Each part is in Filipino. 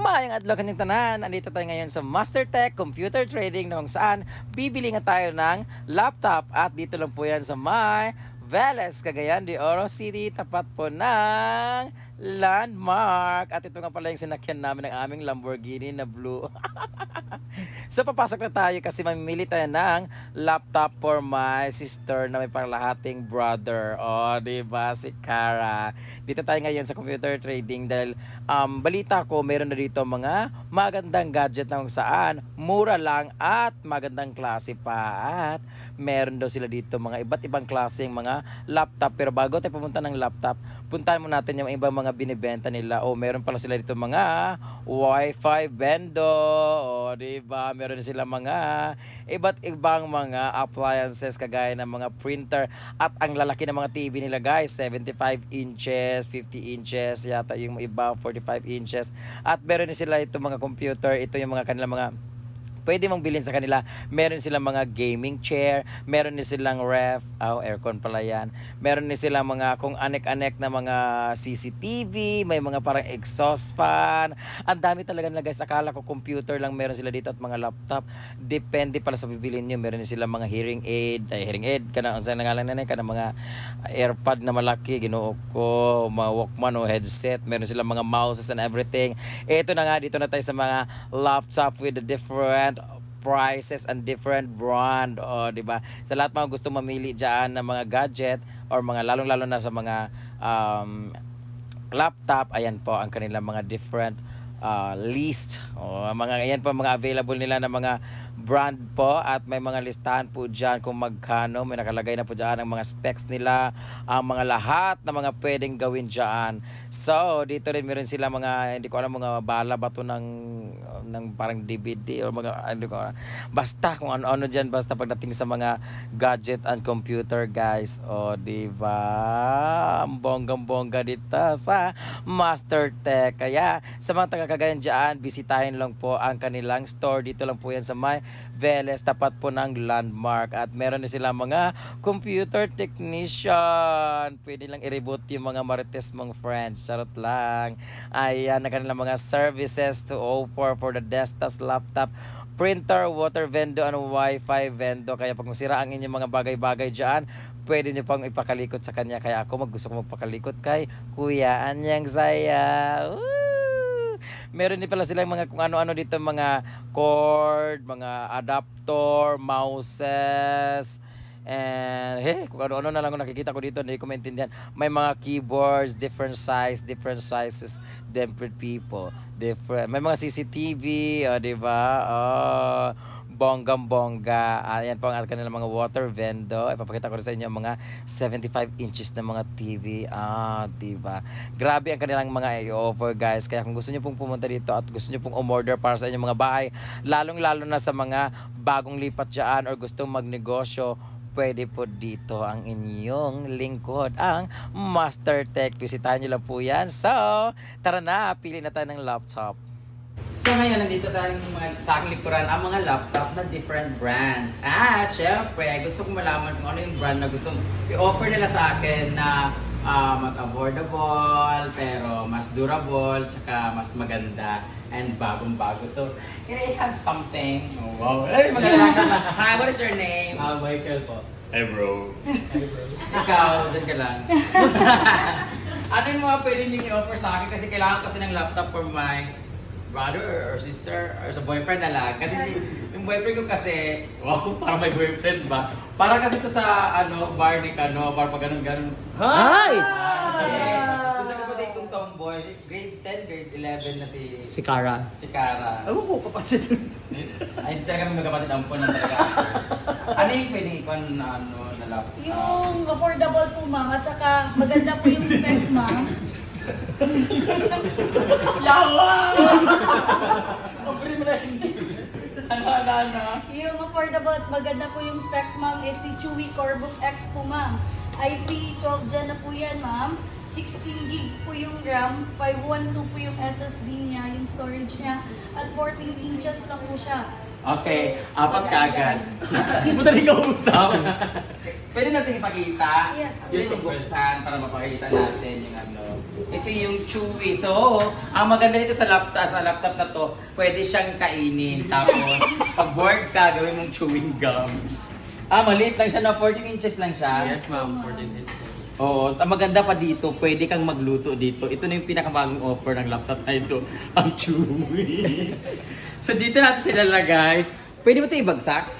Maayong adlaw kaning tanan. Andito tayo ngayon sa Master Tech Computer Trading na kung saan bibili nga tayo ng laptop at dito lang po yan sa may Veles, Cagayan de Oro City, tapat po ng landmark. At ito nga pala yung sinakyan namin ng aming Lamborghini na blue. so papasok na tayo kasi mamimili tayo ng laptop for my sister na may panglahating brother. O, oh, di ba si Cara? Dito tayo ngayon sa computer trading dahil um, balita ko meron na dito mga magandang gadget na kung saan mura lang at magandang klase pa. At meron daw sila dito mga iba't ibang klaseng mga laptop. Pero bago tayo pumunta ng laptop, puntahan mo natin yung ibang mga binibenta nila. O meron pala sila dito mga wifi bendo. O di ba? Meron sila mga iba't ibang mga appliances kagaya ng mga printer at ang lalaki ng mga TV nila guys 75 inches 50 inches yata yung iba 45 inches. At meron din sila ito mga computer ito yung mga kanilang mga pwede mong bilhin sa kanila. Meron silang mga gaming chair, meron din silang ref, oh, aircon pala yan. Meron din silang mga kung anek-anek na mga CCTV, may mga parang exhaust fan. Ang dami talaga na guys. Akala ko computer lang meron sila dito at mga laptop. Depende pala sa bibilin nyo. Meron din silang mga hearing aid, ay hearing aid, kana unsa na ngalan na kana mga airpod na malaki, ginuo ko, mga Walkman o headset, meron silang mga mouses and everything. Ito na nga dito na tayo sa mga laptop with the different prices and different brand o di ba? Sa lahat mga gusto mamili diyan ng mga gadget or mga lalong lalo na sa mga um, laptop ayan po ang kanilang mga different uh, list. O mga ayan po mga available nila ng mga brand po at may mga listahan po dyan kung magkano. May nakalagay na po dyan ang mga specs nila ang mga lahat na mga pwedeng gawin dyan. So dito rin meron sila mga hindi ko alam mga bala ba to ng ng parang DVD or mga ano ko basta kung ano-ano dyan basta pagdating sa mga gadget and computer guys. O di ba? Ang bonggang-bongga dito sa Master Tech. Kaya sa mga taga Cagayan dyan bisitahin lang po ang kanilang store. Dito lang po yan sa may Veles tapat po ng landmark at meron na sila mga computer technician pwede lang i-reboot yung mga marites mong friends charot lang ayan na kanilang mga services to offer for the desktop laptop printer, water vendo, and wifi vendo. Kaya pag masira ang inyong mga bagay-bagay dyan, pwede nyo pang ipakalikot sa kanya. Kaya ako mag gusto ko magpakalikot kay Kuya Anyang Zaya. Woo! Meron din pala silang mga kung ano-ano dito, mga cord, mga adapter, mouses, and hey, kung ano-ano na lang ang nakikita ko dito, hindi ko maintindihan. May mga keyboards, different size, different sizes, different people, different. May mga CCTV, oh, di ba? Oh, bonggang-bongga. Ayan po ang kanilang mga water vendo. Ipapakita ko rin sa inyo ang mga 75 inches na mga TV. Ah, di ba? Grabe ang kanilang mga i-offer guys. Kaya kung gusto niyo pong pumunta dito at gusto niyo pong umorder para sa inyong mga bahay, lalong-lalo na sa mga bagong lipat dyan or gustong magnegosyo, pwede po dito ang inyong lingkod, ang Master Tech. Bisitahin nyo lang po yan. So, tara na, pili na tayo ng laptop. So ngayon, nandito sa aking, mga, sa aking likuran ang mga laptop na different brands. At syempre, gusto kong malaman kung ano yung brand na gusto i-offer nila sa akin na ah, mas affordable, pero mas durable, tsaka mas maganda and bagong-bago. So, can I have something? Oh, wow. Ay, maganda ka Hi, what is your name? Ah, Michael po. Hey bro. Ikaw, dyan ka lang. ano yung mga pwede niyo i-offer sa akin? Kasi kailangan kasi ng laptop for my brother or sister or sa boyfriend na lang. Kasi si, yung boyfriend ko kasi, wow, parang may boyfriend ba? Para kasi to sa ano, bar ni Kano, bar pag ganun-ganun. Hi! Kung sa kapatid kong tomboy, si grade 10, grade 11 na si Si Kara. si Cara. Ewan ko, kapatid. Ay, hindi talaga kami magkapatid ang na talaga. ano yung pwede ikon na ano, na laptop? Yung affordable po ma'am at saka maganda po yung specs ma'am. Yawa! Kapri mo na hindi. Ano, ano, ano? Yung affordable at maganda po yung specs ma'am is si Chewy Corebook X po ma'am. IP 12 dyan na po yan ma'am. 16 gig po yung RAM, 512 po yung SSD niya, yung storage niya, at 14 inches lang po siya. Okay, apat kagad. Madali ka usap. Pwede natin ipakita. Yes. Yung buksan para mapakita natin yung ano. Ito yung chewy. So, ang maganda dito sa laptop, sa laptop na to, pwede siyang kainin. Tapos, pag bored ka, gawin mong chewing gum. Ah, maliit lang siya na 14 inches lang siya. Yes, ma'am. 14 inches. Oo, sa maganda pa dito, pwede kang magluto dito. Ito na yung pinakamagong offer ng laptop na ito, ang chewy. so dito natin sila lagay. Pwede mo ito ibagsak?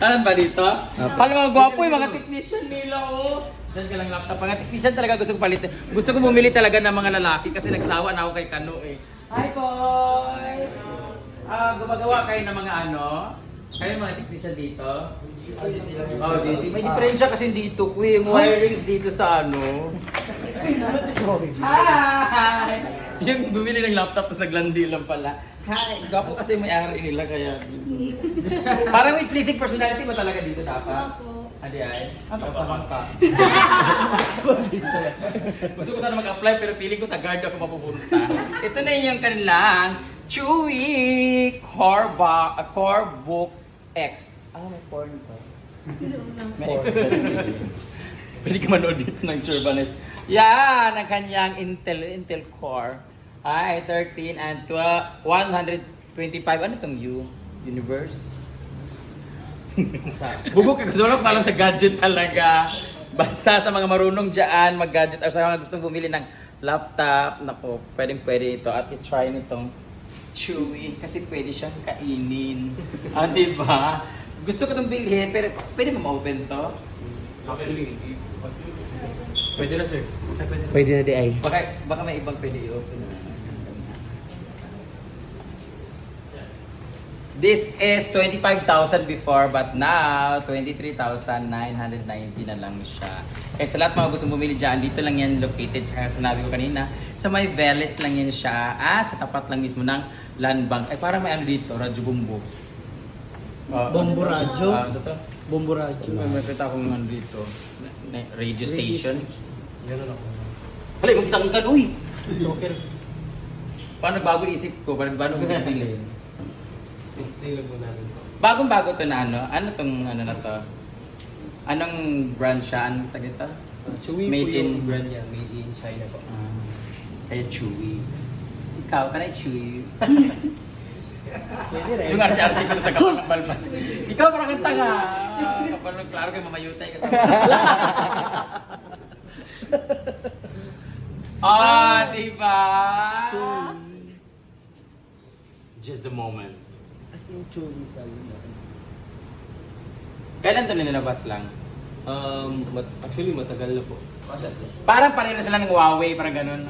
Saan ba dito? Pala mga gwapo yung mga technician nila, oh. Diyan ka lang laptop. Mga technician talaga gusto kong palitin. Gusto ko bumili talaga ng mga lalaki kasi nagsawa na ako kay Kano eh. Hi boys! Ah, gumagawa kayo ng mga ano? Kayo mga technician dito? Oh, dito. May diferensya kasi dito, kuya. Yung wirings dito sa ano. Hi! Yung bumili ng laptop to sa Glandi lang pala. Hi! Gwapo kasi may ari nila kaya. Parang may pleasing personality ba talaga dito dapat? Opo. Adi ay? Ano sa bangka? Gusto ko sana mag-apply pero feeling ko sa guard ako mapupunta. Ito na yung kanilang Chewy Core, ba, uh, Core Book X. Ah, may porn to. May ecstasy. Pwede ka manood dito ng Churbanes. Yan, ang kanyang Intel, Intel Core. Ay, 13 and 12, 125. Ano itong U? Universe? Bugok ka, gusto pa lang sa gadget talaga. Basta sa mga marunong dyan, mag-gadget or sa mga gustong bumili ng laptop, nako, pwedeng pwede ito at i-try nitong chewy kasi pwede siyang kainin. ah, di ba? Gusto ko itong bilhin, pero pwede mo ma-open to? Actually, pwede na sir. Ay, pwede na. Pwede na di ay. Baka, baka may ibang pwede i-open. This is 25,000 before but now 23,990 na lang siya. Kaya sa lahat mga gusto bumili dyan, dito lang yan located sa sinabi ko kanina. Sa may Veles lang yan siya at sa tapat lang mismo ng land bank. Ay parang may ano dito, Radyo Bumbo. Uh, Bumbo Radyo? Ah, ano to? Bombo radyo. May makita akong ano dito. Radio station. Ganun ako. Hala, magtanggal, uy! Okay. Paano bago isip ko? Paano, paano ko Stay lang muna namin. Bagong bago to na ano? Ano tong ano na to? Anong brand siya? Anong tag ito? Uh, Chewy Made po yung in- brand niya. Made in China po. Ah, kaya chewy. Ikaw, ka na chewy. Pwede rin. Yung arte-arte ko sa kapal ng balbas. Ikaw parang kang tanga. Kapal ng klaro kayo mamayutay ka sa Ah, di ba? Just a moment. In chewy talaga. Kailan to nilalabas lang? Um, mat- actually, matagal na po. Parang pareho sila ng Huawei, parang ganun.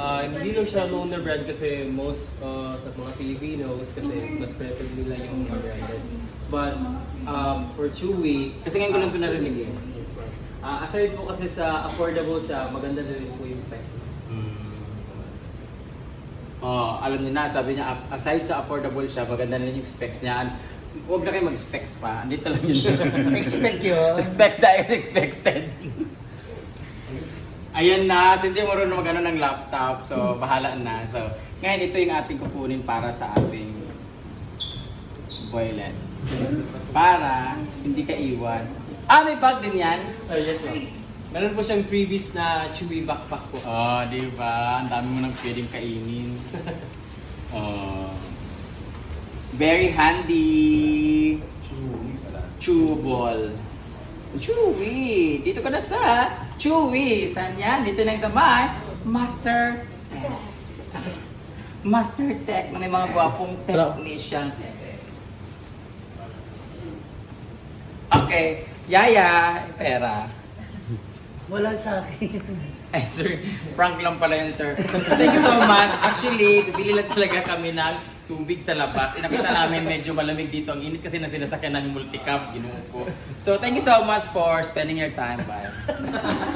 Ah, hindi lang siya na brand kasi most uh, sa mga Filipinos kasi mas prefer nila yung mga branded. But um, for Chewy, Kasi ngayon ko lang ito narinig eh. ah, aside po kasi sa affordable siya, maganda na rin po yung specs. Oh, alam niyo na, sabi niya, aside sa affordable siya, maganda na rin yung specs niya. Huwag na kayo mag-specs pa. Dito lang yun. Expect yun. specs dahil expected. Ayan na, so hindi marunong mag ng laptop. So, bahala na. So, ngayon ito yung ating kukunin para sa ating boylet. Para hindi ka iwan. Ah, may bag din yan? Ah, yes ma'am. Meron po siyang freebies na Chewy backpack po. Oh, di ba? Ang dami mo nang pwedeng kainin. Oh. Very handy. Chewable. Chewy! Dito ka na sa Chewy. Saan yan? Dito na yung sa may Master Tech. Master Tech may mga gwapong technician. Okay. Yaya, pera. Wala sa akin. Ay, sir. Prank lang pala yun, sir. Thank you so much. Actually, bibili lang talaga kami ng tubig sa labas. Eh, namin medyo malamig dito. Ang init kasi na sinasakyan namin multicam. Ginuo ko. So, thank you so much for spending your time. Bye.